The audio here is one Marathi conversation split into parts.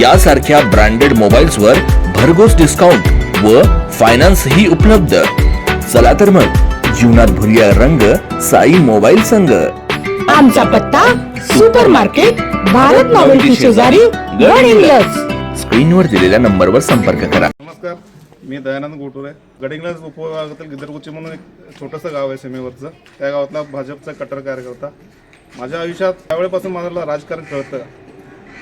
यासारख्या ब्रँडेड मोबाईल्स वर भरघोस डिस्काउंट व फायनान्स ही उपलब्ध. चला तर मग जीवनात भरूया रंग साई मोबाईल संघ. आमचा पत्ता सुपर मार्केट भारत नॉवेल्टी शेजारी गड हिंग्लज स्क्रीनवर दिलेल्या नंबरवर संपर्क करा. नमस्कार मी दयानंद गोटुरे. गडिंग्लज उपविभागातील गिदरकुची म्हणून एक छोटंसं गाव आहे सीमेवरचं. त्या गावातला भाजपचा कट्टर कार्यकर्ता. माझ्या आयुष्यात त्यावेळेपासून मला राजकारण कळतं.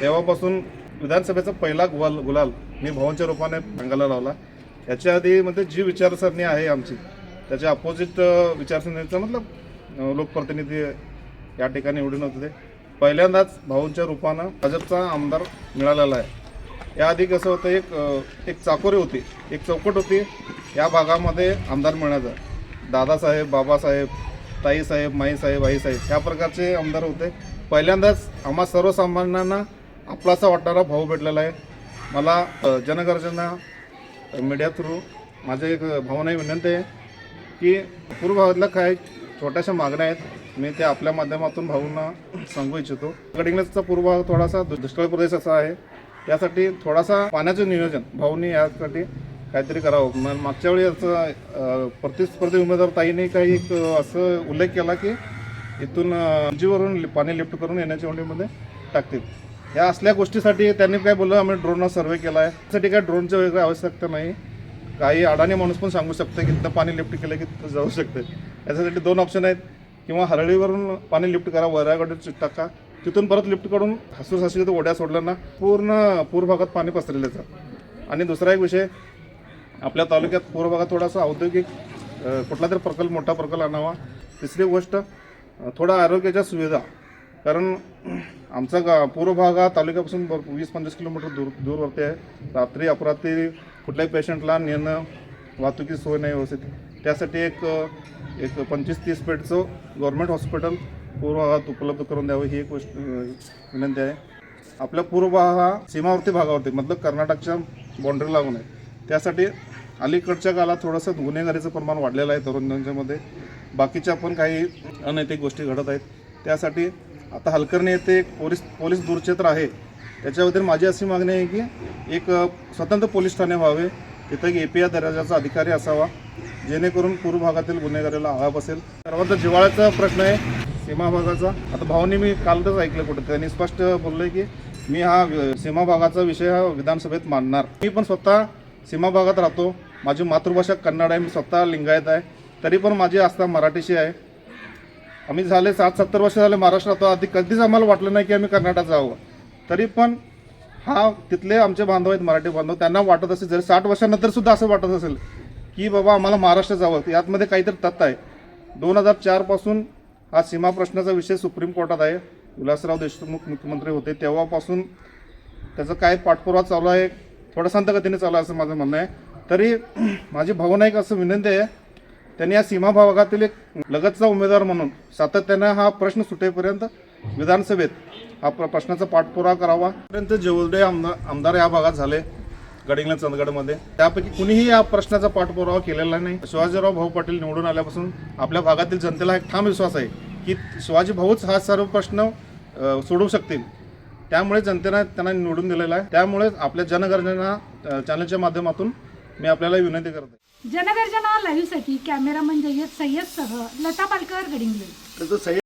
तेव्हापासून विधानसभेचा पहिला गुलाल गुलाल मी भवनच्या रूपाने सांगायला लावला. याच्या आधी म्हणजे जी विचारसरणी आहे आमची त्याच्या अपोजिट विचारसरणीचं मतलब लोकप्रतिनिधी या ठिकाणी निवडून होते. ते पहिल्यांदाच भाऊंच्या रूपानं भाजपचा आमदार मिळालेला आहे. याआधी कसं होतं एक एक चाकोरी होती एक चौकट होती. या भागामध्ये आमदार मिळण्याचा दादासाहेब बाबासाहेब ताईसाहेब माईसाहेब आईसाहेब या प्रकारचे आमदार होते. पहिल्यांदाच आम्हा सर्वसामान्यांना आपलासा वाटणारा भाऊ भेटलेला आहे. मला जनगर्जना मीडिया थ्रू माझ्या एक भावनाही विनंती आहे की पूर्व भागातल्या काय छोट्याशा मागण्या आहेत. मी त्या आपल्या माध्यमातून भाऊंना सांगू इच्छितो. गडिंग्लजचा पूर्व भाग थोडासा दुष्काळ प्रदेश असा आहे. यासाठी थोडासा पाण्याचं नियोजन भाऊंनी यासाठी काहीतरी करावं. मग मागच्या वेळी असं प्रतिस्पर्धी उमेदवार ताईने काही एक असं उल्लेख केला की इथून जीवरून उंचीवरून लि- पाणी लिफ्ट करून येण्याच्या ओंडीमध्ये टाकतील. या असल्या गोष्टीसाठी त्यांनी काय बोललं आम्ही ड्रोनला सर्वे केला आहे त्यासाठी काय ड्रोनची वगैरे आवश्यकता नाही. काही अडाणी माणूस पण सांगू शकतं की तिथं पाणी लिफ्ट केलं की तिथं जाऊ शकतं. याच्यासाठी दोन ऑप्शन आहेत. किंवा हरळीवरून पाणी लिफ्ट करा वऱ्याकडे टाका. तिथून परत लिफ्ट काढून हसूस तर ओढ्या सोडल्या ना पूर्ण पूर्व भागात पाणी पसरलेलं आहे. आणि दुसरा एक विषय आपल्या तालुक्यात पूर्व भागात थोडासा औद्योगिक कुठला तरी प्रकल्प मोठा प्रकल्प आणावा. तिसरी गोष्ट थोडा आरोग्याच्या सुविधा. कारण आमचा गा पूर्व भाग हा तालुक्यापासून वीस पंचवीस किलोमीटर दूर दूरवरती आहे. रात्री अपरात्री कुठल्याही पेशंटला नेणं वाहतुकी सोय नाही व्यवस्थित. त्यासाठी एक एक पंचवीस तीस बेडचं गव्हर्मेंट हॉस्पिटल पूर्व भागात उपलब्ध करून द्यावं ही एक गोष्ट विनंती आहे. आपला पूर्व भाग हा सीमावर्ती भागावरती मतलब कर्नाटकच्या बाँड्री लागून आहे. त्यासाठी अलीकडच्या काळात थोडंसं गुन्हेगारीचं प्रमाण वाढलेलं आहे तरुणांच्यामध्ये. बाकीच्या पण काही अनैतिक गोष्टी घडत आहेत. त्यासाठी आता हलकर्णी येथे एक पोलीस पोलीस दूरक्षेत्र आहे. त्याच्याबद्दल माझी अशी मागणी आहे की एक स्वतंत्र पोलीस ठाणे व्हावे. तिथं एक ए पी आय दर्जाचा अधिकारी असावा. जेणेकरून पूर्व भागातील गुन्हेगारीला आळा बसेल. सर्वात जिव्हाळ्याचा प्रश्न आहे सीमा भागाचा. आता भाऊनी मी कालच ऐकलं कुठं त्यांनी स्पष्ट बोललंय की मी हा सीमा भागाचा विषय हा विधानसभेत मांडणार. मी पण स्वतः सीमा भागात राहतो. माझी मातृभाषा कन्नड आहे. मी स्वतः लिंगायत आहे. तरी पण माझी आस्था मराठीशी आहे. आम्ही झाले सात सत्तर वर्ष झाले महाराष्ट्रात आधी कधीच आम्हाला वाटलं नाही की आम्ही कर्नाटकात जावं तरी पण हा तिथले आमचे बांधव आहेत मराठी बांधव त्यांना वाटत असेल जरी साठ वर्षानंतर सुद्धा असं वाटत असेल की बाबा आम्हाला महाराष्ट्र जावं. यातमध्ये काहीतरी तथ्य आहे. दोन हजार चारपासून हा सीमा प्रश्नाचा विषय सुप्रीम कोर्टात आहे. विलासराव देशमुख मुख्यमंत्री होते. तेव्हापासून त्याचं काय पाठपुरावा चालू आहे थोडा संत गतीने चालू आहे असं माझं म्हणणं आहे. तरी माझी भावना एक असं विनंती आहे त्यांनी या सीमा भागातील एक लगतचा उमेदवार म्हणून सातत्यानं हा प्रश्न सुटेपर्यंत विधानसभेत हा प्र प्रश्नाचा पाठपुरावा करावा. पर्यंत जेवढे आमदार आमदार या भागात झाले गडिंगला चंदगडमध्ये त्यापैकी कुणीही या प्रश्नाचा पाठपुरावा केलेला नाही. शिवाजीराव भाऊ पाटील निवडून आल्यापासून आपल्या भागातील जनतेला एक ठाम विश्वास आहे की शिवाजी भाऊच हा सर्व प्रश्न सोडवू शकतील. त्यामुळे जनतेनं त्यांना निवडून दिलेला आहे. त्यामुळे आपल्या जनगर्जना चॅनलच्या माध्यमातून मी आपल्याला विनंती करते जनगर्जना लाईव्हसाठी कॅमेरामन म्हणजे जय्यद सय्यदसह लता पालकर गडिंगले.